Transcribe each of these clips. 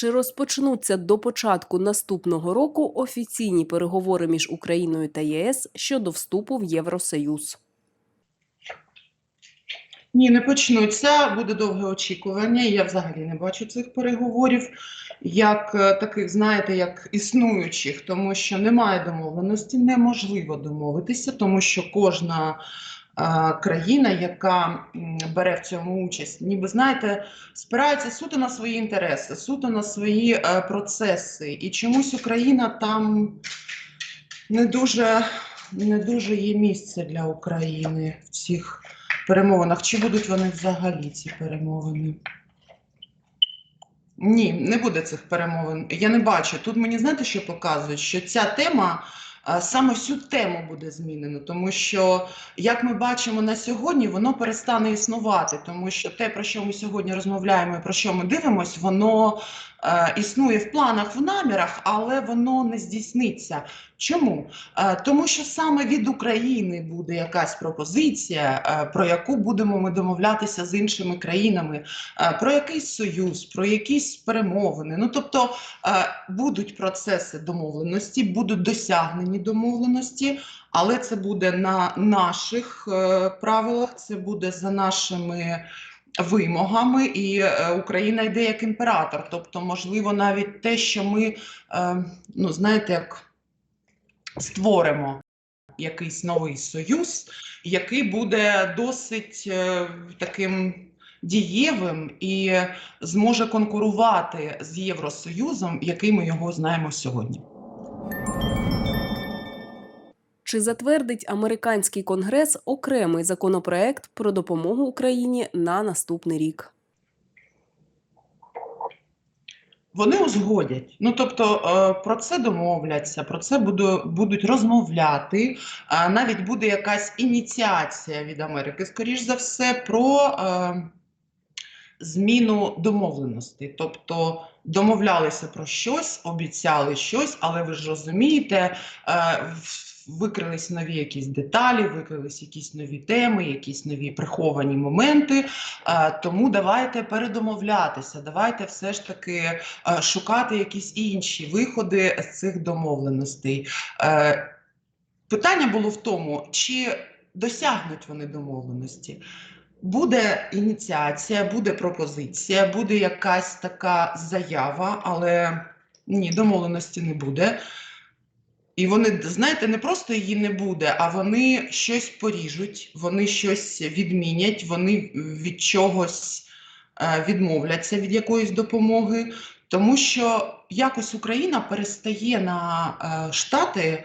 Чи розпочнуться до початку наступного року офіційні переговори між Україною та ЄС щодо вступу в Євросоюз? Ні, не почнуться. Буде довге очікування. Я взагалі не бачу цих переговорів як е, таких, знаєте, як існуючих, тому що немає домовленості, неможливо домовитися, тому що кожна країна, яка бере в цьому участь, ніби знаєте, спирається суто на свої інтереси, суто на свої е, процеси. І чомусь Україна там не дуже, не дуже є місце для України в цих перемовинах. Чи будуть вони взагалі ці перемовини? Ні, не буде цих перемовин. Я не бачу. Тут мені знаєте, що показують, що ця тема. Саме всю тему буде змінено, тому що, як ми бачимо на сьогодні, воно перестане існувати, тому що те, про що ми сьогодні розмовляємо, і про що ми дивимося, воно існує в планах, в намірах, але воно не здійсниться. Чому? Е, Тому що саме від України буде якась пропозиція, е, про яку будемо ми домовлятися з іншими країнами, е, про якийсь союз, про якісь перемовини. Ну тобто е, будуть процеси домовленості, будуть досягнені домовленості, але це буде на наших е, правилах, це буде за нашими. Вимогами, і е, Україна йде як імператор. Тобто, можливо, навіть те, що ми, е, ну знаєте, як створимо якийсь новий союз, який буде досить е, таким дієвим і зможе конкурувати з Євросоюзом, який ми його знаємо сьогодні. Чи затвердить американський конгрес окремий законопроект про допомогу Україні на наступний рік? Вони узгодять. Ну тобто е, про це домовляться, про це буду, будуть розмовляти. е, Навіть буде якась ініціація від Америки, скоріш за все, про е, зміну домовленостей. Тобто домовлялися про щось, обіцяли щось, але ви ж розумієте, в- викрились нові якісь деталі, викрились якісь нові теми, якісь нові приховані моменти. Е, Тому давайте передомовлятися, давайте все ж таки е, шукати якісь інші виходи з цих домовленостей. Е, Питання було в тому, чи досягнуть вони домовленості. Буде ініціація, буде пропозиція, буде якась така заява, але ні, домовленості не буде. І вони, знаєте, не просто її не буде, а вони щось поріжуть, вони щось відмінять, вони від чогось е, відмовляться від якоїсь допомоги, тому що якось Україна перестає на е, Штати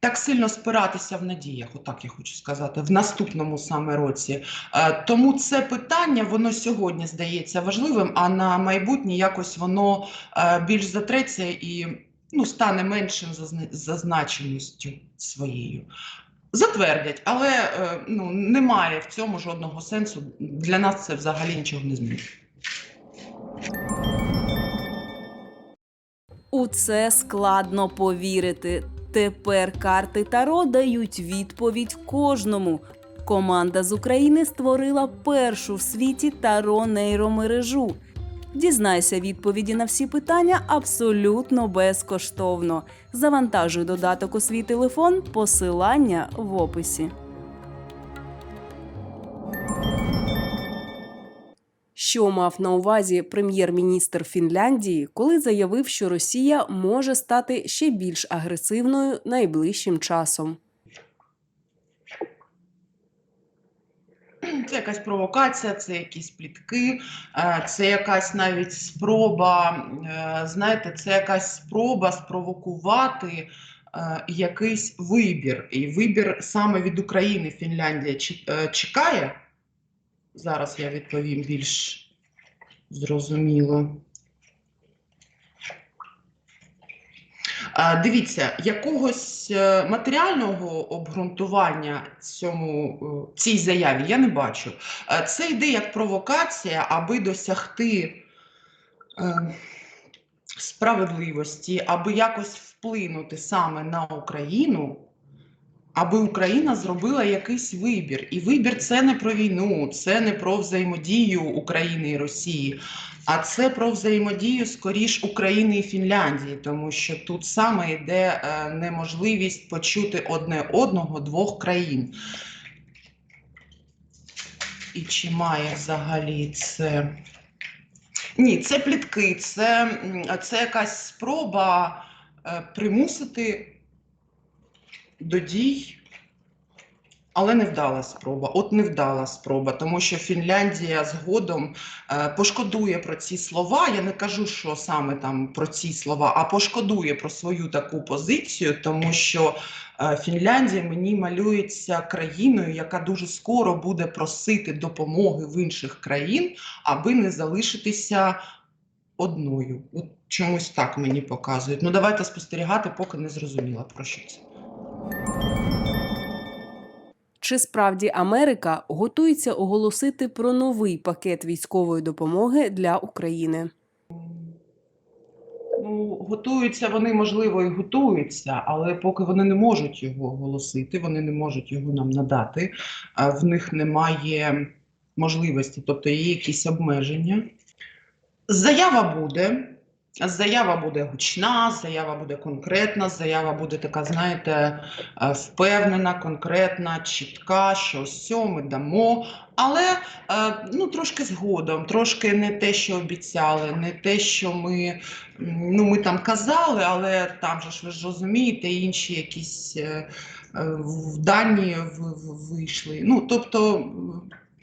так сильно спиратися в надіях, отак я хочу сказати, в наступному саме році. Е, Тому це питання воно сьогодні здається важливим, а на майбутнє якось воно е, більш затреться і ну, стане меншим за значимістю своєю. Затвердять, але е, ну, немає в цьому жодного сенсу. Для нас це взагалі нічого не змінить. У це складно повірити. Тепер карти Таро дають відповідь кожному. Команда з України створила першу в світі Таро нейромережу. Дізнайся відповіді на всі питання абсолютно безкоштовно. Завантажуй додаток у свій телефон, посилання в описі. Що мав на увазі прем'єр-міністр Фінляндії, коли заявив, що Росія може стати ще більш агресивною найближчим часом? Це якась провокація, це якісь плітки, е, це якась навіть спроба, е, знаєте, це якась спроба спровокувати е, якийсь вибір. І вибір саме від України Фінляндія чекає. Зараз я відповім більш зрозуміло. Дивіться, якогось е, матеріального обґрунтування цьому е, цій заяві я не бачу. Е, Це йде як провокація, аби досягти справедливості, аби якось вплинути саме на Україну, аби Україна зробила якийсь вибір. І вибір це не про війну, це не про взаємодію України і Росії, а це про взаємодію скоріш України і Фінляндії, тому що тут саме йде е, неможливість почути одне одного двох країн. І чи має взагалі це. Ні, це плітки, це, це якась спроба е, примусити до дій, але невдала спроба. От невдала спроба, тому що Фінляндія згодом е, пошкодує про ці слова. Я не кажу, що саме там про ці слова, а пошкодує про свою таку позицію, тому що е, Фінляндія мені малюється країною, яка дуже скоро буде просити допомоги в інших країн, аби не залишитися одною. От чомусь так мені показують. Ну давайте спостерігати, поки не зрозуміла про що це. Чи справді Америка готується оголосити про новий пакет військової допомоги для України? Ну, готуються вони, можливо, і готуються, але поки вони не можуть його оголосити, вони не можуть його нам надати, в них немає можливості, тобто є якісь обмеження. Заява буде. Заява буде гучна, заява буде конкретна, заява буде така, знаєте, е, впевнена, конкретна, чітка, що ось ми дамо. Але е, ну, трошки згодом, трошки не те, що обіцяли, не те, що ми, ну, ми там казали, але там же ж ви ж розумієте, інші якісь е, дані вийшли. Ну, тобто,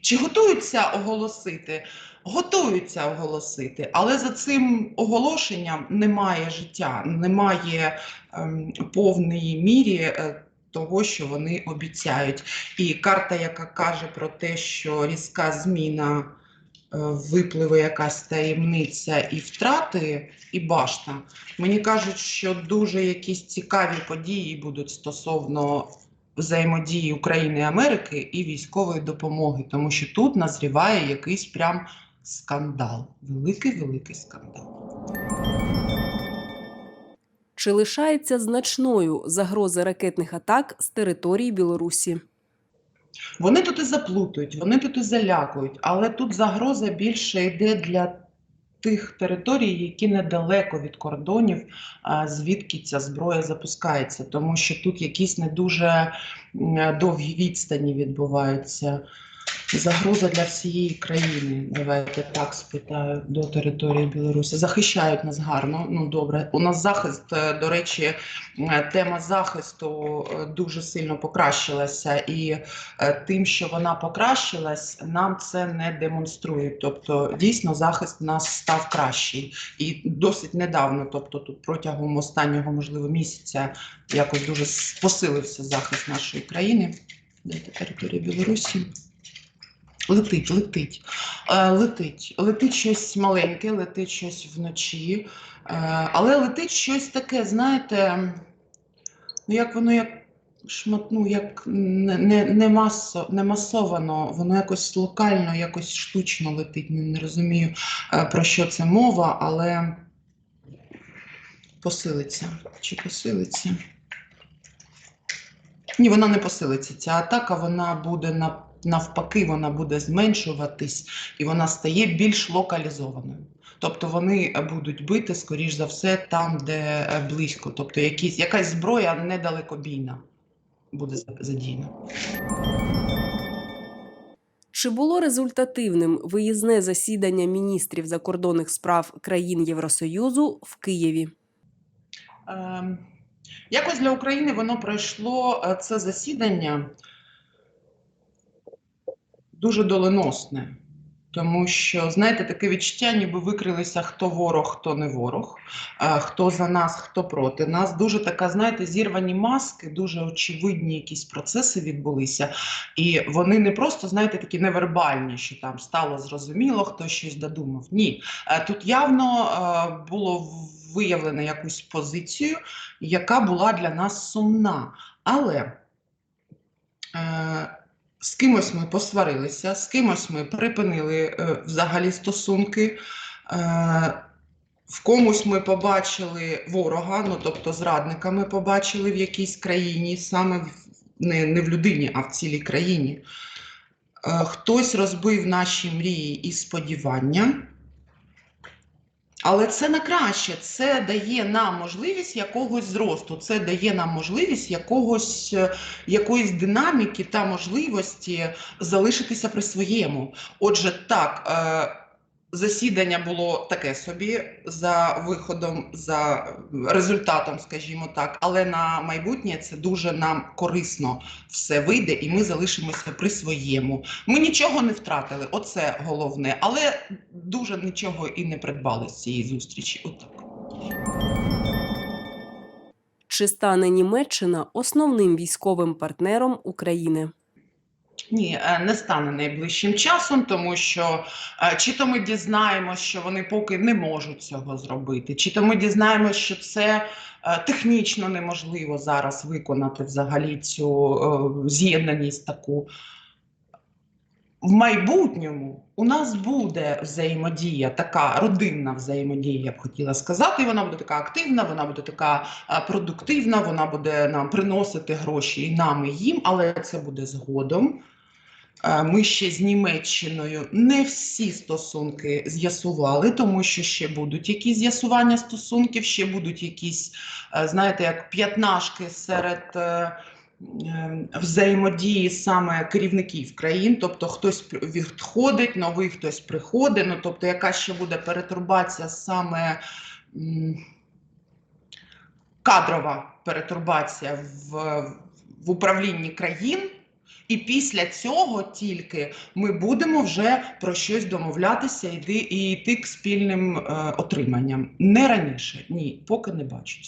чи готуються оголосити? Готуються оголосити, але за цим оголошенням немає життя, немає ем, повної мірі е, того, що вони обіцяють. І карта, яка каже про те, що різка зміна е, випливе якась таємниця і втрати, і башта. Мені кажуть, що дуже якісь цікаві події будуть стосовно взаємодії України і Америки і військової допомоги, тому що тут назріває якийсь прям скандал, великий великий скандал. Чи лишається значною загроза ракетних атак з території Білорусі? Вони тут і заплутують, вони тут і залякують, але тут загроза більше йде для тих територій, які недалеко від кордонів, звідки ця зброя запускається, тому що тут якісь не дуже довгі відстані відбуваються. Загроза для всієї країни. Давайте так спитаю до території Білорусі. Захищають нас гарно. Ну добре. У нас захист, е, до речі, е, тема захисту е, дуже сильно покращилася, і тим, що вона покращилась, нам це не демонструють. Тобто, дійсно, захист у нас став кращий і досить недавно, тобто тут протягом останнього, можливо, місяця якось дуже посилився захист нашої країни. Де територія Білорусі? Летить, летить, е, летить, летить щось маленьке, летить щось вночі, е, але летить щось таке, знаєте, ну як воно як шмат, ну, як не, не, масо, не масовано, воно якось локально, якось штучно летить. Не, не розумію, е, про що це мова, але посилиться. Чи посилиться? Ні, вона не посилиться. Ця атака вона буде на, навпаки, вона буде зменшуватись і вона стає більш локалізованою. Тобто вони е, будуть бити, скоріш за все, там, де е, близько. Тобто якісь, якась зброя недалекобійна буде за- задіяна. Чи було результативним виїзне засідання міністрів закордонних справ країн Євросоюзу в Києві? Ем, Якось для України воно пройшло е, це засідання дуже доленосне, тому що, знаєте, таке відчуття, ніби викрилися хто ворог, хто не ворог, е, хто за нас, хто проти нас. Дуже така, знаєте, зірвані маски, дуже очевидні якісь процеси відбулися. І вони не просто, знаєте, такі невербальні, що там стало зрозуміло, хто щось додумав. Ні, Е, тут явно е, було виявлено якусь позицію, яка була для нас сумна. Але з кимось ми посварилися, з кимось ми припинили е, взагалі стосунки. Е, в комусь ми побачили ворога, ну тобто зрадника ми побачили в якійсь країні, саме в, не, не в людині, а в цілій країні. Е, Хтось розбив наші мрії і сподівання. Але це на краще, це дає нам можливість якогось зросту, це дає нам можливість якогось, е, якоїсь динаміки та можливості залишитися при своєму. Отже, так, е, засідання було таке собі за виходом, за результатом, скажімо так, але на майбутнє це дуже нам корисно все вийде, і ми залишимося при своєму. Ми нічого не втратили, оце головне, але дуже нічого і не придбали з цієї зустрічі. Отак. Чи стане Німеччина основним військовим партнером України? Ні, е, не стане найближчим часом, тому що е, чи то ми дізнаємося, що вони поки не можуть цього зробити, чи то ми дізнаємося, що це е, технічно неможливо зараз виконати взагалі цю з'єднаність таку. В майбутньому у нас буде взаємодія, така родинна взаємодія, я б хотіла сказати. Вона буде така активна, вона буде така продуктивна, вона буде нам приносити гроші і нам, і їм, але це буде згодом. Е, Ми ще з Німеччиною не всі стосунки з'ясували, тому що ще будуть якісь з'ясування стосунків, ще будуть якісь, е, знаєте, як п'ятнашки серед е, взаємодії саме керівників країн. Тобто хтось відходить, новий хтось приходить. Ну тобто, яка ще буде перетурбація саме. Кадрова перетурбація в, в управлінні країн, і після цього тільки ми будемо вже про щось домовлятися і йти, к спільним е, отриманням. Не раніше, ні, поки не бачу.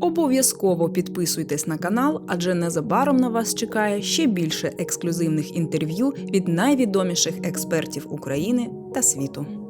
Обов'язково підписуйтесь на канал, адже незабаром на вас чекає ще більше ексклюзивних інтерв'ю від найвідоміших експертів України та світу.